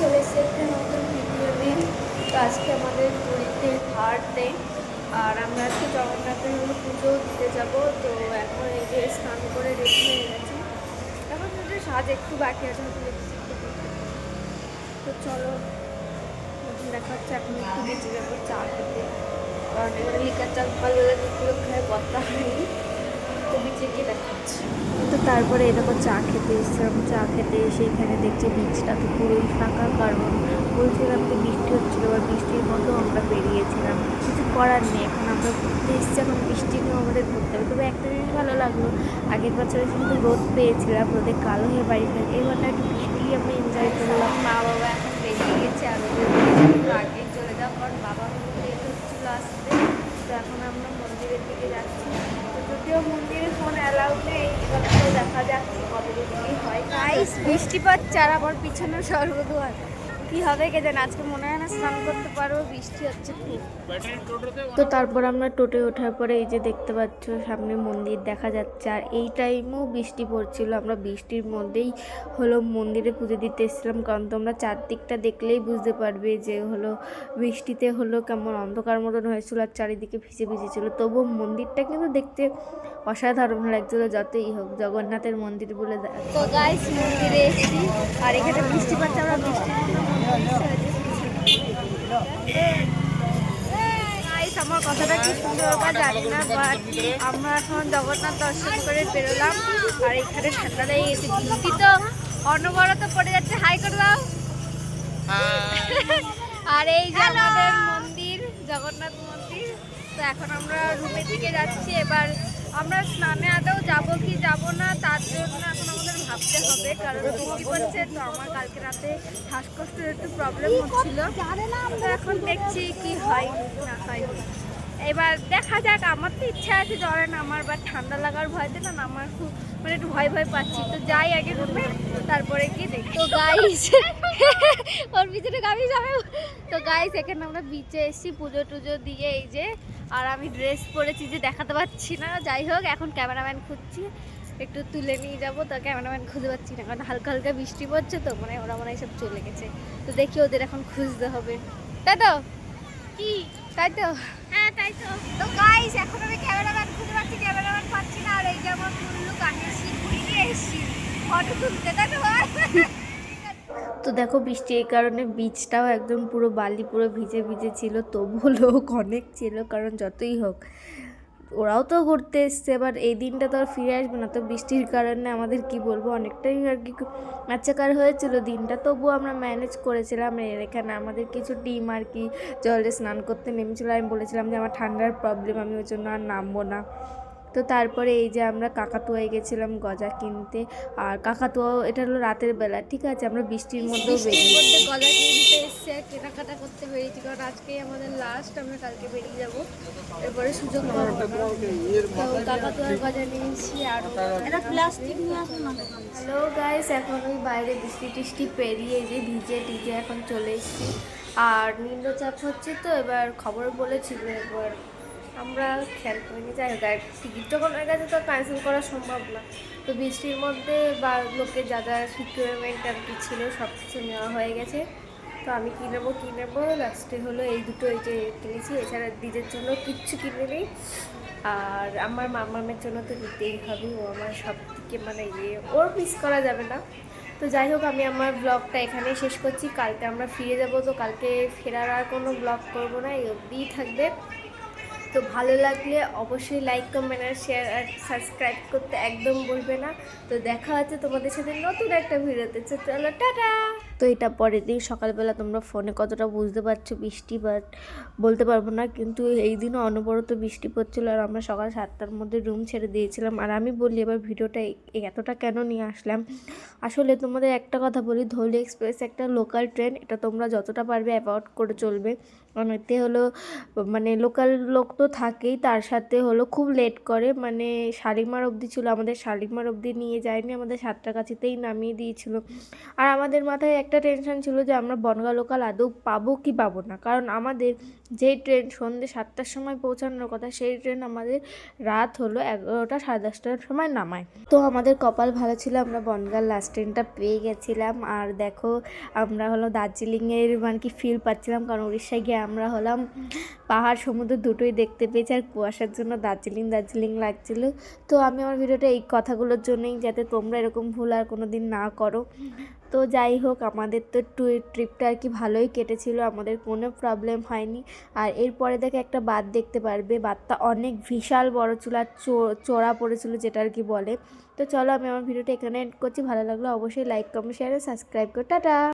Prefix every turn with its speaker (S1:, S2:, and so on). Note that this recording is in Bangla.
S1: চলে এসেছে একটা নতুন ভিডিও নিয়ে। তো আজকে আমাদের পুরীতে থার্ড ডে আর আমরা আজকে জগন্নাথের পুজো দিতে যাব। তো এখন এই যে স্নান করে রেডি হয়ে গেছি। এখন যদি সাজ একটু বাকি আছে, হয়তো টা তো চলো দেখা হচ্ছে এখন একটু বেঁচে যাব চা খেতে। কারণ এখানে লিকার চা সকালবেলা দুপুরে খায় বত্তা হয়নি তো তারপরে এরকম চা খেতে এসেছিলাম চা খেতে এসে এখানে দেখছি বিচটা তো পুরোই ফাঁকা, কারণ বলছিলাম যে বৃষ্টি হচ্ছিল বা বৃষ্টির মধ্যেও আমরা বেরিয়েছিলাম। কিছু করার নেই, এখন আমরা ঘুরতে এসেছি, এখন বৃষ্টি নিয়েও আমাদের ঘুরতে হবে। তবে একটা জিনিস ভালো লাগল, আগের বছরে কিন্তু রোদ পেয়েছিলাম, রোদে কালো হয়ে বাড়ি ফেলে এবারটা একটু বৃষ্টি আমরা এনজয় করলাম। মা বাবা এখন বেরিয়ে গেছে একটু আগেই চলে যাও কারণ বাবা হচ্ছিল আসতে তো এখন আমরা মন্দিরের দিকে যাচ্ছি। চার মন্দিরে অ্যালাউ নেই এবার তো দেখা যাক কি কবে কি হয়। গাইস বৃষ্টি আমার পিছনে সর্বদুয়ার। কি হবে কে জানে আজকে মনে হয় না স্নান করতে পারব বৃষ্টি হচ্ছে খুব। তো তারপর আমরা টোটে ওঠার পরে এই যে দেখতে পাচ্ছ সামনে মন্দির দেখা যাচ্ছে। আর এই টাইমেও বৃষ্টি পড়ছিল। আমরা বৃষ্টির মধ্যেই হলো মন্দিরে পুজো দিতে এসেছিলাম। কারণ তোমরা চারদিকটা দেখলেই বুঝতে পারবে যে হলো বৃষ্টিতে হলো কেমন অন্ধকার মতন হয়েছিল আর চারিদিকে ভিজে ভিজে ছিল। তবুও মন্দিরটা কিন্তু দেখতে অসাধারণ লাগছিল যতই হোক জগন্নাথের মন্দির বলে তো গাইস মন্দিরে এসেছি। আর এখানে বৃষ্টি পাচ্ছে আমরা বৃষ্টি আমার কথাটা কি সুন্দর বা জানি না বাট আমরা এখন জগন্নাথ দর্শন করে বেরোলাম। আর এখানে ঠান্ডা লেগে গেছে বৃষ্টি তো অনবরত পড়ে যাচ্ছে। হাই করে দাও আর এই যে আমাদের মন্দির জগন্নাথ মন্দির তো এখন আমরা রুমের দিকে যাচ্ছি। এবার আমরা স্নানে আদৌ যাব কি যাব না তার জন্য এখন আমাদের ভাবতে হবে কারণ বৃষ্টি পড়ছে তো আমার কালকে রাতে শ্বাসকষ্টের একটু প্রবলেম হচ্ছিল। তো এখন দেখছি কি হয় না হয়। এবার দেখা যাক আমার তো ইচ্ছা আছে জ্বরে নামার বা ঠান্ডা লাগার ভয়তে না আমার খুব মানে একটু ভয় ভয় পাচ্ছি। তো যাই আগে রুমে তারপরে গিয়ে দেখি। তো গাইস ওর পিছনে গাবি যাবে। তো গাইস এখানে আমরা বিচে এসেছি পুজো টুজো দিয়ে এই যে আর আমি ড্রেস পরেছি যে দেখাতে পাচ্ছি না। যাই হোক এখন ক্যামেরাম্যান খুঁজছি। একটু তুলে নিয়ে যাব তো ক্যামেরাম্যান খুঁজে পাচ্ছি না। কারণ হালকা হালকা বৃষ্টি পড়ছে তো মানে ওরা মনে হয় সব চলে গেছে। তো দেখি ওদের এখন খুঁজতে হবে। তাই তো? কি? তাই তো? হ্যাঁ তাই তো। তো গাইস এখন আমি ক্যামেরাম্যান খুঁজে পাচ্ছি ক্যামেরাম্যান পাচ্ছি না। আর এই যে আমার কুল্লু কানে শিখুড়ি নিয়ে এসেছি। ফটো তুলতে তাই তো? তো দেখো বৃষ্টি এই কারণে বীজটাও একদম পুরো বালি পুরো ভিজে ভিজে ছিল, তবুও লোক অনেক ছিল কারণ যতই হোক। ওরাও তো ঘুরতে এসছে, এবার এই দিনটা তো আর ফিরে আসবে না। তো বৃষ্টির কারণে আমাদের কি বলব, অনেকটাই আর কি ম্যাচাকার হয়েছিল দিনটা। তবুও আমরা ম্যানেজ করেছিলাম, এর এখানে আমাদের কিছু টিম আর কি জলে স্নান করতে নেমেছিল। আমি বলেছিলাম যে আমার ঠান্ডার প্রবলেম আমি ওই জন্য আর নামবো না। তো তারপরে এই যে আমরা কাকাতুয়ায় গেছিলাম গজা কিনতে। আর কাকাতুয়াও এটা হলো রাতের বেলা ঠিক আছে? আমরা বৃষ্টির মধ্যেও বেরিয়ে গজা কিনতে এসছে কেনাকাটা করতে বেরিয়েছি কারণ আজকেই আমাদের লাস্ট আমরা কালকে বেরিয়ে যাব। এরপরে সুযোগ তো কাকাতুয়ার গজা নিয়েছি আর এটা প্লাস্টিক নিয়ে আসুন হ্যালো গাইস এখন ওই বাইরে বৃষ্টি টিষ্টি পেরিয়ে এই যে ভিজে টিজে এখন চলে এসেছি। আর নিম্নচাপ হচ্ছে তো এবার খবর বলেছিল এবার আমরা খেয়াল করিনি, যাই হোক, আর টিকিট যখন হয়ে গেছে তো ক্যান্সেল করা সম্ভব না। তো বৃষ্টির মধ্যে বা লোকের যা যা রিকোয়ারমেন্ট আর কি ছিল সব কিছু নেওয়া হয়ে গেছে। তো আমি কী নেব কী নেব? লাস্টে হলো এই দুটো এই যে কিনেছি, এছাড়া দিদের জন্য কিচ্ছু কিনে নেই। আর আমার মামামের জন্য তো নিতেই হবে, ও আমার সব থেকে মানে ইয়ে ওর মিস করা যাবে না। তো যাই হোক, আমি আমার ব্লগটা এখানেই শেষ করছি। কালকে আমরা ফিরে যাব, তো কালকে ফেরার আর কোনো ব্লগ করব না, এই অবধিই থাকবে। তো ভালো লাগলে অবশ্যই লাইক কমেন্ট আর শেয়ার আর সাবস্ক্রাইব করতে একদম বলবে না। তো দেখা হচ্ছে তোমাদের সাথে নতুন একটা ভিডিওতে। চলো, টাটা! তো এটা পরের দিন সকালবেলা তোমরা ফোনে কতটা বুঝতে পারছ বৃষ্টি বাট বলতে পারব না, কিন্তু এই দিনও অনবরত বৃষ্টি পড়ছিলো আর আমরা সকাল সাতটার মধ্যে রুম ছেড়ে দিয়েছিলাম। আর আমি বলি, এবার ভিডিওটা এতটা কেন নিয়ে আসলাম? আসলে তোমাদের একটা কথা বলি, ধৌলি এক্সপ্রেস একটা লোকাল ট্রেন এটা তোমরা যতটা পারবে অ্যাভয়েড করে চলবে। এতে হলো মানে লোকাল লোক তো থাকেই, তার সাথে হলো খুব লেট করে। মানে শালিমার অবধি ছিল, আমাদের শালিমার অবধি নিয়ে যায়নি, আমাদের সাতটা কাছেতেই নামিয়ে দিয়েছিল। আর আমাদের মাথায় একটা টেনশন ছিল যে আমরা বনগা লোকাল আদৌ পাবো কি পাবো না। কারণ আমাদের যেই ট্রেন সন্ধ্যে সাতটার সময় পৌঁছানোর কথা, সেই ট্রেন আমাদের রাত হলো এগারোটা, সাড়ে দশটার সময় নামায়। তো আমাদের কপাল ভালো ছিল, আমরা বনগার লাস্ট ট্রেনটা পেয়ে গেছিলাম। আর দেখো, আমরা হলো দার্জিলিংয়ের মানে কি ফিল পাচ্ছিলাম, কারণ উড়িষ্যায় গিয়ে আমরা হলাম পাহাড় সমুদ্র দুটোই দেখতে পেয়েছি আর কুয়াশার জন্য দার্জিলিং দার্জিলিং লাগছিল। তো আমি আমার ভিডিওটা এই কথাগুলোর জন্যই যাতে তোমরা এরকম ভুল আর কোনো দিন না করো। তো যাই হোক, আমাদের তো ট্রিপটা আর কি ভালোই কেটেছিল, আমাদের কোনো প্রবলেম হয়নি। আর এরপরে দেখে একটা বাদ দেখতে পারবে বাদটা অনেক বিশাল বড় ছিল আর চড়া পড়েছিল যেটা আর কি বলে। তো চলো আমি আমার ভিডিওটা এখানে এন্ড করছি, ভালো লাগল অবশ্যই লাইক কমেন্ট শেয়ার সাবস্ক্রাইব করো। টাটা!